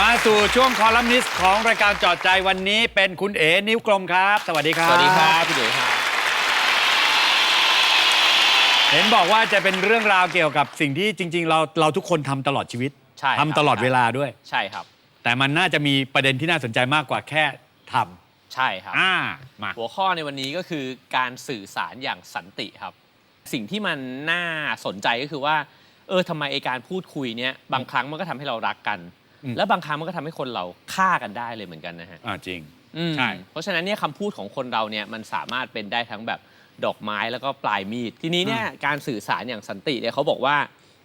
มาสู่ช่วงคอลัมนิสต์ของรายการจอดใจวันนี้เป็นคุณเอ๋นิ้วกลมครับ สวัสดีครับ สวัสดีครับพี่ดุยครับ เห็นบอกว่าจะเป็นเรื่องราวเกี่ยวกับสิ่งที่จริง ๆ เราเราทุกคนทำตลอดชีวิตใช่ครับ ทำตลอดเวลาด้วย ใช่ครับ แต่มันน่าจะมีประเด็นที่น่าสนใจมากกว่าแค่ทใช่ครับำอ่ามา หัวข้อในวันนี้ก็คือการสื่อสารอย่างสันติครับ สิ่งที่มันน่าสนใจก็คือว่า เออทำไมไอการพูดคุยเนี้ยบางครั้งมันก็ทำให้เรารักกัน แล้วบางครั้งมันก็ทำให้คนเราฆ่ากันได้เลยเหมือนกันนะฮะอ่าจริง อืมใช่ เพราะฉะนั้นเนี่ยคำพูดของคนเราเนี่ยมันสามารถเป็นได้ทั้งแบบดอกไม้แล้วก็ปลายมีด ทีนี้เนี่ยการสื่อสารอย่างสันติเนี่ยเขาบอกว่า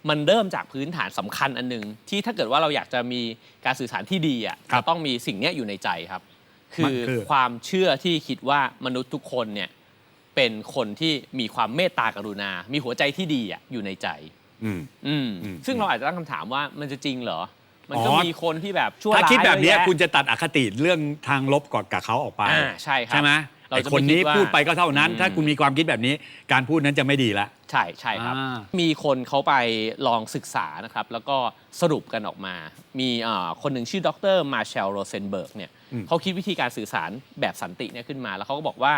มันเริ่มจากพื้นฐานสำคัญอันหนึง ที่ถ้าเกิดว่าเราอยากจะมีการสื่อสารที่ดีอะครับจะต้องมีสิ่งเนี้ยอยู่ในใจครับ คืมันอคือ ความเชื่อที่คิดว่ามนุษย์ทุกคนเนี่ยเป็นคนที่มีความเมตตากรุณา มีหัวใจที่ดีอะอยู่ในใจ อืม อืมอืมซึ่งเราอาจจะตั้งคำถามว่ามันจะจริงเหรอ มันก็อ๋อมีคนที่แบบชั่วถ้าร้ายคิดแบบเนี้ยเยอะคุณจะตัดอคติเรื่องทางลบกับกับเขาออกไปอ่าใช่ครับใช่ไหมเราไอ้จะคนไม่นี้คิดว่าพูดไปก็เท่านั้น อืม ถ้าคุณมีความคิดแบบนี้ การพูดนั้นจะไม่ดีละ ใช่ใช่ครับ อ่ามีคนเขาไปลองศึกษานะครับ แล้วก็สรุปกันออกมา มีเอ่อคนหนึ่งชื่อดรมาเชลโรเซนเบิร์กเนี่ยเขาคิดวิธีการสื่อสารแบบสันติเนี่ยขึ้นมา แล้วเขาก็บอกว่า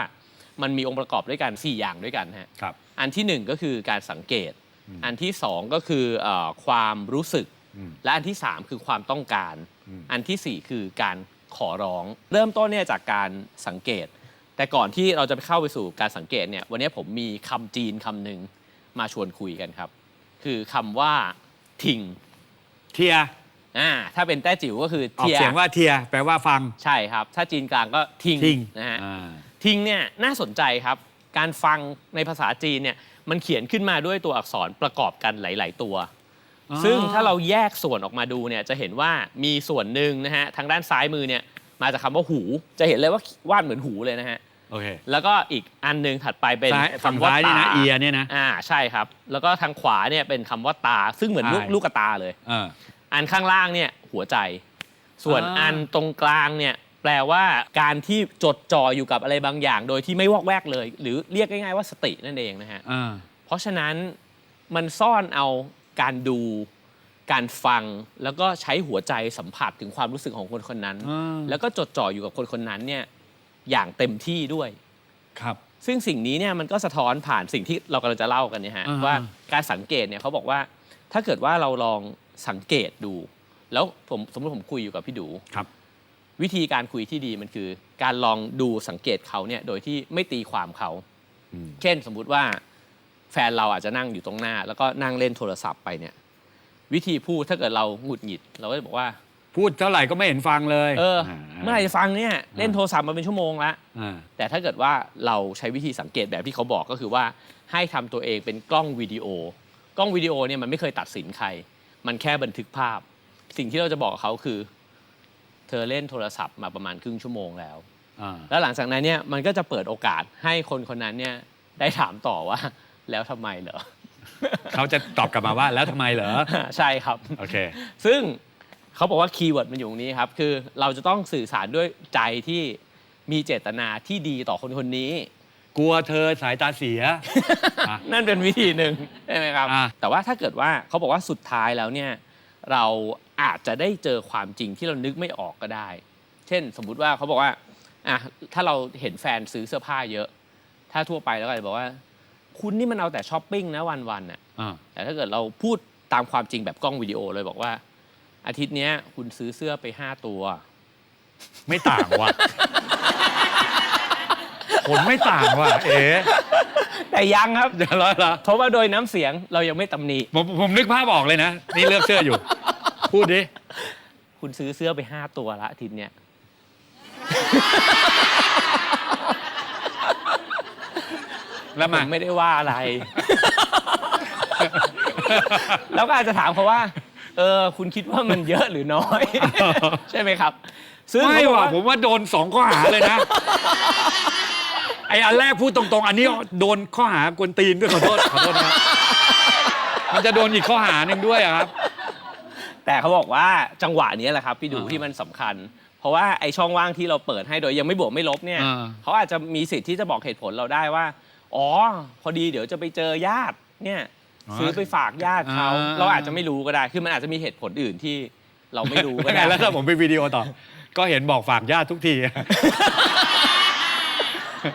มันมีองค์ประกอบด้วยกัน 4 อย่างด้วยกันฮะ ครับ อันที่1ก็คือการสังเกต อันที่2ก็คือเออความรู้สึกอืม และอันที่ 3 คือความต้องการอืมอันทีสี่ 4 คือการขอร้อง เริ่มต้นเนี่ยจากการสังเกต แต่ก่อนที่เราจะไปเข้าไปสู่การสังเกตเนี่ยวันนี้ผมมีคำจีนคำหนึ่งมาชวนคุยกันครับ คือคำว่าทิงเทียอ่าถ้าเป็นแต้จิ๋วก็คือออกเทียเสียงว่าเทีย แปลว่าฟังใช่ครับ ถ้าจีนกลางก็ทิงทิงนะฮะอ่าทิงเนี่ยน่าสนใจครับ การฟังในภาษาจีนเนี่ยมันเขียนขึ้นมาด้วยตัวอักษรประกอบกันหลาย ๆ ตัวอ๋อ ซึ่งถ้าเราแยกส่วนออกมาดูเนี่ยจะเห็นว่ามีส่วนหนึ่งนะฮะทางด้านซ้ายมือเนี่ยมาจากคำว่าหู จะเห็นเลยว่าวาดเหมือนหูเลยนะฮะโอเคแล้วก็อีกอันหนึ่งถัดไปเป็นซ้ายฝั่งคำว่าซ้ายนี่นะตาเอียเนี่ยนะอ่าใช่ครับ แล้วก็ทางขวาเนี่ยเป็นคำว่าตา ซึ่งเหมือนลูกใช่ ลูกกระตาเลยเออ อันข้างล่างเนี่ยหัวใจ ส่วนอ่า อันตรงกลางเนี่ยแปลว่าการที่จดจ่ออยู่กับอะไรบางอย่าง โดยที่ไม่วอกแวกเลย หรือเรียกง่ายๆว่าสตินั่นเองนะฮะอ่าเพราะฉะนั้นมันซ่อนเอา การดูการฟังแล้วก็ใช้หัวใจสัมผัสถึงความรู้สึกของคนคนนั้น อ่า แล้วก็จดจ่ออยู่กับคนคนนั้นเนี่ยอย่างเต็มที่ด้วย ครับ ซึ่งสิ่งนี้เนี่ยมันก็สะท้อนผ่านสิ่งที่เรากำลังจะเล่ากันเนี่ยฮะอ่าว่าการสังเกตเนี่ยเขาบอกว่าถ้าเกิดว่าเราลองสังเกตดู แล้วผมสมมติผมคุยอยู่กับพี่ดู ครับ วิธีการคุยที่ดีมันคือ การลองดูสังเกตเขาเนี่ยโดยที่ไม่ตีความเขาอืมเช่นสมมุติว่า แฟนเราอาจจะนั่งอยู่ตรงหน้า แล้วก็นั่งเล่นโทรศัพท์ไปเนี่ย วิธีพูดถ้าเกิดเราหงุดหงิด เราก็จะบอกว่า พูดเท่าไหร่ก็ไม่เห็นฟังเลยเออ เมื่อไหร่จะฟังเนี่ยเล่นโทรศัพท์มาเป็นชั่วโมงละอ่าแต่ถ้าเกิดว่าเราใช้วิธีสังเกตแบบที่เขาบอกก็คือว่าให้ทำตัวเองเป็นกล้องวิดีโอ กล้องวิดีโอเนี่ยมันไม่เคยตัดสินใคร มันแค่บันทึกภาพ สิ่งที่เราจะบอกกับเขาคือ เธอเล่นโทรศัพท์มาประมาณครึ่งชั่วโมงแล้ว อ่าแล้วหลังจากนั้นเนี่ยมันก็จะเปิดโอกาสให้คนคนนั้นเนี่ยได้ถามต่อว่า แล้วทำไมเหรอ เขาจะตอบกลับมาว่าแล้วทำไมเหรอ ใช่ครับ โอเค ซึ่งเขาบอกว่าคีย์เวิร์ดมันอยู่ตรงนี้ครับ คือเราจะต้องสื่อสารด้วยใจที่มีเจตนาที่ดีต่อคนคนนี้ กลัวเธอสายตาเสีย อะ นั่นเป็นวิธีหนึ่งใช่ไหมครับ อ่าแต่ว่าถ้าเกิดว่าเขาบอกว่าสุดท้ายแล้วเนี่ยเราอาจจะได้เจอความจริงที่เรานึกไม่ออกก็ได้ เช่นสมมุติว่าเขาบอกว่าอะถ้าเราเห็นแฟนซื้อเสื้อผ้าเยอะ ถ้าทั่วไปแล้วก็อาจจะบอกว่า คุณนี่มันเอาแต่ช้อปปิ้งนะวันๆน่ะอ่าแต่ถ้าเกิดเราพูดตามความจริงแบบกล้องวิดีโอเลยบอกว่า อาทิตย์เนี้ยคุณซื้อเสื้อไป5ตัว ไม่ต่างว่ะ ผลไม่ต่างว่ะ เอ๋แต่ยังครับเดี๋ยวรอเหรอเพราะว่าโดยน้ำเสียงเรายังไม่ตำหนิผมผมนึกภาพออกเลยนะ นี่เลือกเสื้ออยู่ พูดดิ คุณซื้อเสื้อไป5ตัวละอาทิตย์เนี้ย แล้วผมา มไม่ได้ว่าอะไร แล้วก็อาจจะถามเขาว่า เออ คุณคิดว่ามันเยอะหรือน้อย ใช่ไหมครับ ซึ่งไม่เขาบอกว่ะว่าผมว่าโดนสองข้อหาเลยนะ ไออันแรกพูดตรงๆ อันนี้โดนข้อหากวนตีนด้วยขอโทษขอโทษนะมันจะโดนอีกข้อหาหนึ่งด้วยอะครับ แต่เขาบอกว่าจังหวะนี้แหละครับ พี่ดูอ่าที่มันสำคัญ เพราะว่าไอ้ช่องว่างที่เราเปิดให้โดยยังไม่บวกไม่ลบเนี่ยอ่า เขาอาจจะมีสิทธิ์ที่จะบอกเหตุผลเราได้ว่า อ๋อ พอดีเดี๋ยวจะไปเจอญาติเนี่ยซื้อไปฝากญาติเขาอ่า เราอาจจะไม่รู้ก็ได้ คือมันอาจจะมีเหตุผลอื่นที่เราไม่รู้ก็ไม่ได้ได้ แล้วถ้าผมไปวิดีโอต่อ ก็เห็นบอกฝากญาติทุกที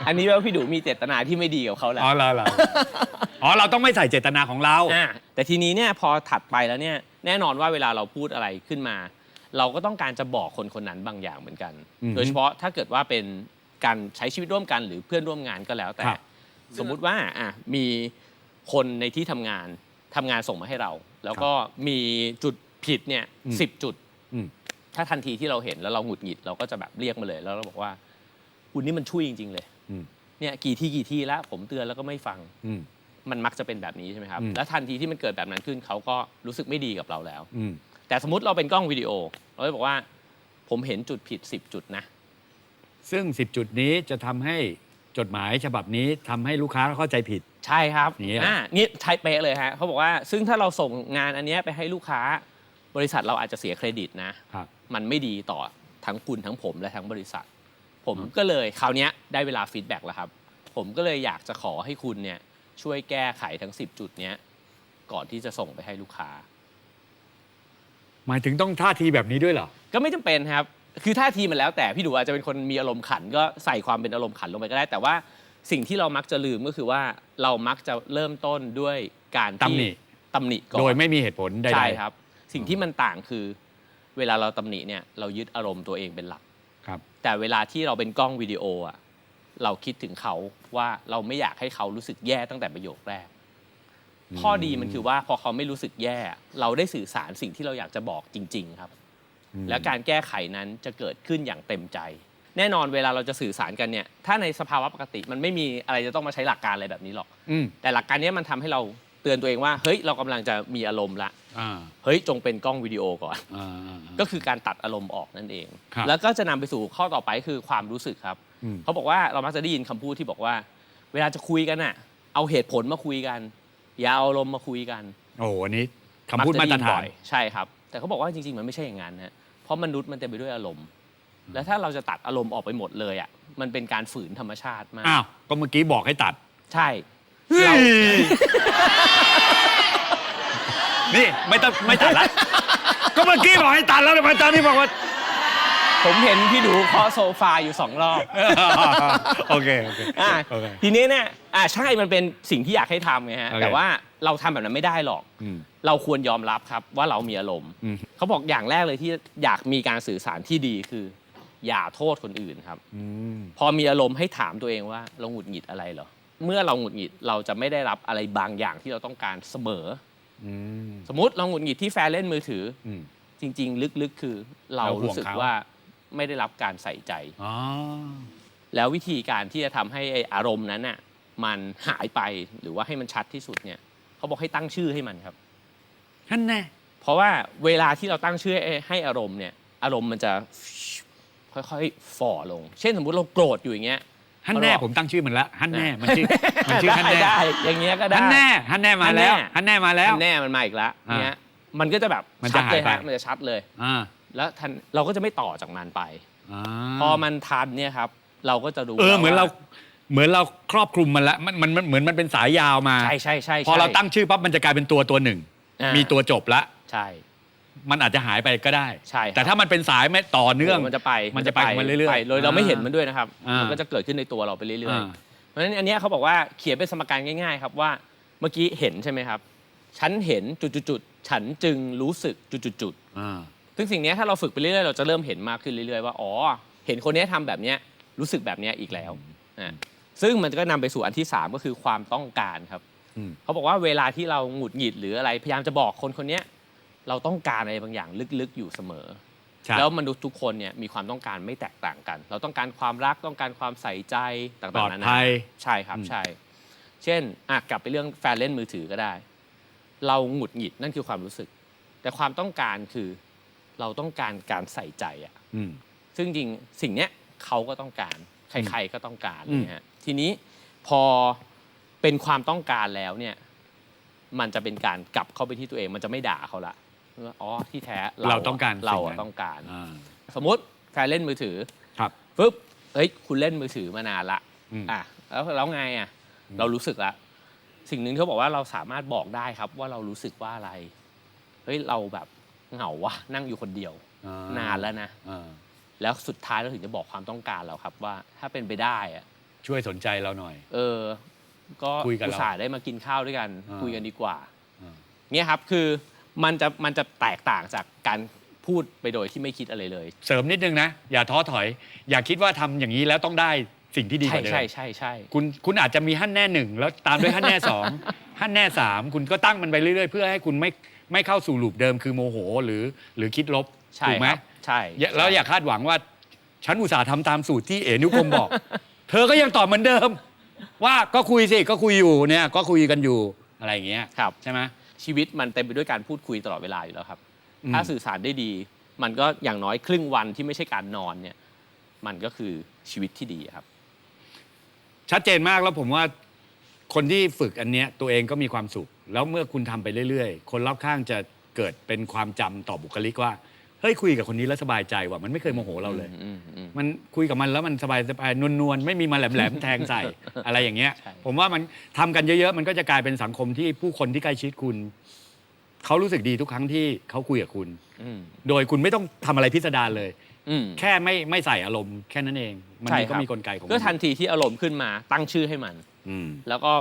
อันนี้ว่าพี่ดูมีเจตนาที่ไม่ดีกับเขาแหละอ๋อเหรอเหรออ๋อ เราต้องไม่ใส่เจตนาของเรา อะแต่ทีนี้เนี่ยพอถัดไปแล้วเนี่ยแน่นอนว่าเวลาเราพูดอะไรขึ้นมา เราก็ต้องการจะบอกคนคนนั้นบางอย่างเหมือนกัน อือฮึโดยเฉพาะถ้าเกิดว่าเป็นการใช้ชีวิตร่วมกันหรือเพื่อนร่วมงานก็แล้วแต่ ครับ สมมุติว่าอะมีคนในที่ทำงานทำงานส่งมาให้เรา แล้วก็มีจุดผิดเนี่ยอืมสิบจุด อืม ถ้าทันทีที่เราเห็นแล้วเราหงุดหงิดเราก็จะแบบเรียกมาเลย แล้วเราบอกว่า คุณนี่มันช่วยจริง ๆ เลยอืม เนี่ยกี่ที่กี่ที่แล้วผมเตือนแล้วก็ไม่ฟัง อืม มันมักจะเป็นแบบนี้ใช่ไหมครับ อืม แล้วทันทีที่มันเกิดแบบนั้นขึ้นเขาก็รู้สึกไม่ดีกับเราแล้ว อืม แต่สมมติเราเป็นกล้องวิดีโอ เราจะบอกว่า ผมเห็นจุดผิด 10 จุดนะ ซึ่ง 10 จุดนี้จะทำให้ จดหมายฉบับนี้ทำให้ลูกค้าเข้าใจผิด ใช่ครับอย่างนี้เหรออ่านี่ใช่เป๊ะเลยฮะเขาบอกว่าซึ่งถ้าเราส่งงานอันเนี้ยไปให้ลูกค้า บริษัทเราอาจจะเสียเครดิตนะ ครับ มันไม่ดีต่อทั้งคุณทั้งผมและทั้งบริษัท ผมก็เลยคราวเนี้ยได้เวลาฟีดแบ็กแล้วครับ ผมก็เลยอยากจะขอให้คุณเนี่ยช่วยแก้ไขทั้ง 10 จุดเนี้ยก่อนที่จะส่งไปให้ลูกค้า หมายถึงต้องท่าทีแบบนี้ด้วยเหรอ ก็ไม่จำเป็นครับ คือท่าทีมันแล้วแต่พี่ดูอาจจะเป็นคนมีอารมณ์ขันก็ใส่ความเป็นอารมณ์ขันลงไปก็ได้ แต่ว่าสิ่งที่เรามักจะลืมก็คือว่าเรามักจะเริ่มต้นด้วยการที่ตำหนิตำหนิก่อนโดยไม่มีเหตุผลใดๆใช่ครับ สิ่งที่มันต่างคือ เวลาเราตำหนิเนี่ยเรายึดอารมณ์ตัวเองเป็นหลักครับ แต่เวลาที่เราเป็นกล้องวิดีโออะเราคิดถึงเขาว่าเราไม่อยากให้เขารู้สึกแย่ตั้งแต่ประโยคแรกอืมข้อดีมันคือว่าพอเขาไม่รู้สึกแย่ เราได้สื่อสารสิ่งที่เราอยากจะบอกจริง ๆ ครับอืม และการแก้ไขนั้นจะเกิดขึ้นอย่างเต็มใจ แน่นอนเวลาเราจะสื่อสารกันเนี่ยถ้าในสภาวะปกติมันไม่มีอะไรจะต้องมาใช้หลักการอะไรแบบนี้หรอกอืม แต่หลักการเนี้ยมันทำให้เราเตือนตัวเองว่า เฮ้ยเรากำลังจะมีอารมณ์ละอ่าเฮ้ยจงเป็นกล้องวิดีโอก่อน อ่าก็คือการตัดอารมณ์ออกนั่นเอง ครับแล้วก็จะนำไปสู่ข้อต่อไปคือความรู้สึกครับ อืม เขาบอกว่าเรามักจะได้ยินคำพูดที่บอกว่า เวลาจะคุยกันน่ะ เอาเหตุผลมาคุยกัน อย่าเอาอารมณ์มาคุยกันโอ้โหอันนี้คำพูดมาตรฐานกจะไยิบ่อยใช่ครับ แต่เขาบอกว่าจริงๆ มันไม่ใช่อย่างนั้นนะ เพราะมนุษย์มันเต็มไปด้วยอารมณ์ แล้วถ้าเราจะตัดอารมณ์ออกไปหมดเลยอะมันเป็นการฝืนธรรมชาติมาก อ้าว ก็เมื่อกี้บอกให้ตัด ใช่เฮ้ยเรา นี่ ไม่ต้องไม่ตัดละ ก็เมื่อกี้บอกให้ตัดแล้วทำไมตอนนี้บอกว่า ผมเห็นพี่ดูเคาะโซฟาอยู่สองรอบโอเคโอเคอะโอเค ทีนี้เนี่ยอ่าใช่มันเป็นสิ่งที่อยากให้ทำไงฮะ โอเคแต่ว่าเราทำแบบนั้นไม่ได้หรอก อืมเราควรยอมรับครับว่าเรามีอารมณ์ อืม เขาบอกอย่างแรกเลยที่อยากมีการสื่อสารที่ดีคือ อย่าโทษคนอื่นครับ อืมพอมีอารมณ์ให้ถามตัวเองว่าเราหงุดหงิดอะไรเหรอ เมื่อเราหงุดหงิดเราจะไม่ได้รับอะไรบางอย่างที่เราต้องการเสมอ อืมสมมติเราหงุดหงิดที่แฟนเล่นมือถือ อืม จริง ๆ ลึกๆ คือเราเราห่วงรู้สึกเขา ว่า ไม่ได้รับการใส่ใจ อ๋อ แล้ววิธีการที่จะทำให้ไอ้อารมณ์นั้นน่ะมันหายไปหรือว่าให้มันชัดที่สุดเนี่ยเขาบอกให้ตั้งชื่อให้มันครับ ท่านแน่ เพราะว่าเวลาที่เราตั้งชื่อให้ให้อารมณ์เนี่ยอารมณ์มันจะค่อยๆฝ่อลง เช่นสมมุติเราโกรธอยู่อย่างเงี้ยท่านแน่เอาหรอ ผมตั้งชื่อมันละท่านแน่มันชื่อมันชื่อได้ท่านแน่ได้อย่างเงี้ยก็ได้ท่านแน่ท่านแน่มาแล้วท่าท่านนแน่แน่มาแล้ว อันแน่มันมาอีกแล้วอ่าเนี้ยมันก็จะแบบมันจะชัดเลยหายฮะไปมันจะชัดเลย อ่า แล้วทันเราก็จะไม่ต่อจากมันไปาพอมันทันเนี่ยครับ เราก็จะรู้เออแล้วเหมือนเราว่เหมือนเราครอบคลุมมันแล้วมันมันมันเหมือนมันเป็นสายยาวมา ใช่ใช่ใช่พอเราใช่ตั้งชื่อปั๊บมันจะกลายเป็นตัวตัวหนึ่งอ่ามีตัวจบละใช่ มันอาจจะหายไปก็ได้ใช่ครับแต่ถ้ามันเป็นสายไม่ต่อเนื่องมันจะไปมันจะไปของมันเรื่อยๆไปโดยเราไม่เห็นมันด้วยนะครับมันก็จะเกิดขึ้นในตัวเราไปเรื่อยอ่าๆเพราะฉะนั้นอันเนี้ยเขาบอกว่าเขียนเป็นสมการง่ายๆ ครับว่าเมื่อกี้เห็นใช่ไหมครับ ฉันเห็นจุดๆๆฉันจึงรู้สึกจุดๆอ่าๆ ซึ่งสิ่งเนี้ยถ้าเราฝึกไปเรื่อยๆเราจะเริ่มเห็นมากขึ้นเรื่อยๆว่าอ๋อเห็นคนเนี้ยทำแบบเนี้ยรู้สึกแบบเนี้ยอีกแล้วอ่าซึ่งมันก็นำไปสู่อันที่สามก็คือความต้องการครับ อืม เขาบอกว่าเวลาที่เราหงุดหงิดหรืออะไรพยายามจะบอกคนคนเนี้ยเราต้องการอะไรบางอย่างลึกๆอยู่เสมอใช่แล้วมนุษย์ทุกคนเนี่ยมีความต้องการไม่แตกต่างกัน เราต้องการความรักต้องการความใส่ใจต่างปลอๆดนานา ภัย ใช่ครับอืม ใช่ เช่นอะกลับไปเรื่องแฟนเล่นมือถือก็ได้ เราหงุดหงิดนั่นคือความรู้สึก แต่ความต้องการคือ เราต้องการการใส่ใจอะอืม ซึ่งจริงสิ่งเนี้ยเขาก็ต้องการ ใครๆก็ต้องการอืม นะฮะทีนี้พอเป็นความต้องการแล้วเนี่ย มันจะเป็นการกลับเข้าไปที่ตัวเอง มันจะไม่ด่าเขาละว่าอ๋อที่แท้เราต้องการเราสิ่งอะนั้นต้องการ อ่าสมมติแฟนเล่นมือถือ ครับ ปุ๊บ เฮ้ย คุณเล่นมือถือมานานละอืม อะแล้วแล้วไงอะ เรารู้สึกละ สิ่งหนึ่งที่เขาบอกว่าเราสามารถบอกได้ครับว่าเรารู้สึกว่าอะไร เฮ้ย เราแบบ เหงาวะนั่งอยู่คนเดียวอ่นานแล้วนะอ่าแล้วสุดท้ายเราถึงจะบอกความต้องการเราครับว่า ถ้าเป็นไปได้อะช่วยสนใจเราหน่อย เออ ก็คุยกับเราอุตส่าห์ได้มากินข้าวด้วยกันอ่าคุยกันดีกว่าอ่าเนี่ยครับคือมันจะมันจะแตกต่างจากการพูดไปโดยที่ไม่คิดอะไรเลย เสริมนิดนึงนะ อย่าท้อถอย อย่าคิดว่าทำอย่างนี้แล้วต้องได้สิ่งที่ดีกใช่ว่าเดิมใช่ใช่ใช่คุณคุณอาจจะมีฮั่นแน่หนึ่งแล้วตามด้วยฮั่นแน่สองฮั่นแน่สามคุณก็ตั้งมันไปเรื่อยๆ เพื่อให้คุณไม่ ไม่เข้าสู่ลูปเดิมคือโมโหหรือหรือคิดลบใช่ถูกไหมครับใช่อย่าแล้วอย่าคาดหวังว่า ฉันอุตส่าห์ทำตามสูตรที่เอ๋นิ้วกลมบอก เธอก็ยังตอบเหมือนเดิม ว่าก็คุยสิก็คุยอยู่เนี่ยก็คุยกันอยู่อะไรอย่างเงี้ยครับ ใช่ไหม ชีวิตมันเต็มไปด้วยการพูดคุยตลอดเวลาอยู่แล้วครับ อืม ถ้าสื่อสารได้ดี มันก็อย่างน้อยครึ่งวันที่ไม่ใช่การนอนเนี่ย มันก็คือชีวิตที่ดีครับ ชัดเจนมากแล้วผมว่าคนที่ฝึกอันเนี้ยตัวเองก็มีความสุข แล้วเมื่อคุณทำไปเรื่อยๆ คนรอบข้างจะเกิดเป็นความจำต่อบุคลิกว่าเฮ้ยคุยกับคนนี้แล้วสบายใจว่ะมันไม่เคยโมโหเราเลยอืมอืมมันคุยกับมันแล้วมันสบายสบายนวลนวลๆไม่มีมาแหลมแหลมๆแทงใส่อะไรอย่างเงี้ยใช่ผมว่ามันทำกันเยอะๆ มันก็จะกลายเป็นสังคมที่ผู้คนที่ใกล้ชิดคุณเขารู้สึกดีทุกครั้งที่เขาคุยกับคุณอืมโดยคุณไม่ต้องทำอะไรพิสดารเลยอืมแค่ไม่ไม่ใส่อารมณ์แค่นั้นเอง มันใช่มีคก็รับมีกลไกของก็มันทันทีที่อารมณ์ขึ้นมาตั้งชื่อให้มันอืมแล้วก็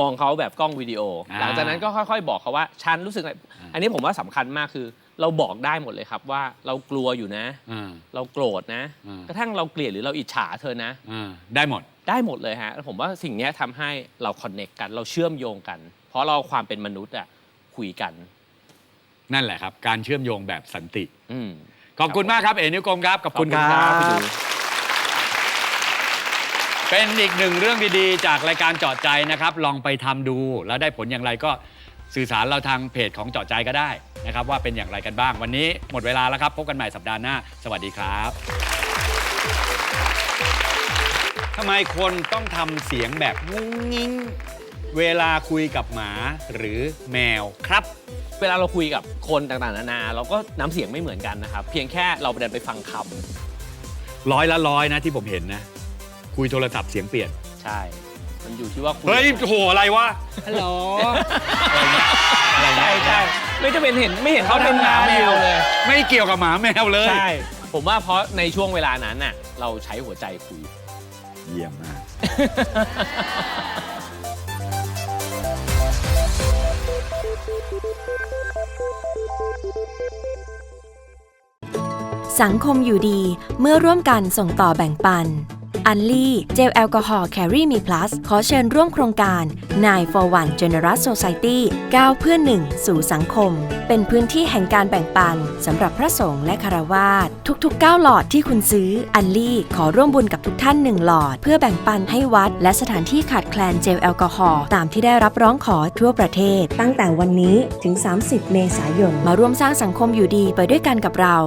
มองเขาแบบกล้องวิดีโออ่าหลังจากนั้นก็ค่อยๆ บอกเขาว่าฉันรู้สึกอะไรอ่าอันนี้ผมว่าสำคัญมากคือ เราบอกได้หมดเลยครับว่าเรากลัวอยู่นะอ่าเราโกรธนะอ่ากระทั่งเราเกลียดหรือเราอิจฉาเธอนะอ่าได้หมดได้หมดเลยฮะแล้วผมว่าสิ่งเนี้ยทำให้เราคอนเน็กกัน เราเชื่อมโยงกัน เพราะเราความเป็นมนุษย์อะคุยกัน นั่นแหละครับ การเชื่อมโยงแบบสันติอืมขอบคุณมากครับเอ๋นิ้วกลมครับขอบคุณครัขอบคุณครับพี่บดู เป็นอีกหนึ่งเรื่องดีๆ จากรายการเจาะใจนะครับ ลองไปทำดู แล้วได้ผลอย่างไรก็สื่อสารเราทางเพจของเจาะใจก็ได้นะครับ ว่าเป็นอย่างไรกันบ้าง วันนี้หมดเวลาแล้วครับ พบกันใหม่สัปดาห์หน้า สวัสดีครับทำไมคนต้องทำเสียงแบบงุ้งงิ้งเวลาคุยกับหมาหรือแมวครับ เวลาเราคุยกับคนต่างๆนานา เราก็น้ำเสียงไม่เหมือนกันนะครับ เพียงแค่เราไปเดินไปฟังคำร้อยละร้อยนะที่ผมเห็นนะ คุยโทรศัพท์เสียงเปลี่ยน ใช่ มันอยู่ที่ว่าคุเฮ้ยโหอะไรวะ ฮัลโหลอะไรใช่เงี้ยใช่ไม่จะเป็นเห็นไม่เห็นเขาเป็นหมาแมวเลย ไม่เกี่ยวกับหมาแมวเลย ใช่ ผมว่าเพราะในช่วงเวลานั้นน่ะ เราใช้หัวใจคุย เยี่ยมมากสังคมอยู่ดีเมื่อร่วมกันส่งต่อแบ่งปัน อันลี่ เจลแอลกอฮอล์แครี่มี plus ขอเชิญร่วมโครงการ 9 for 1 Generous Society 9 เพื่อ 1 สู่สังคม เป็นพื้นที่แห่งการแบ่งปันสำหรับพระสงฆ์และคารวาสทุกๆ 9 หลอดที่คุณซื้อ อันลี่ขอร่วมบุญกับทุกท่าน 1 หลอด เพื่อแบ่งปันให้วัด และสถานที่ขาดแคลนเจลแอลกอฮอล์ตามที่ได้รับร้องขอทั่วประเทศ ตั้งแต่วันนี้ถึง 30 เมษายน มาร่วมสร้างสังคมอยู่ดีไปด้วยกันกับเรา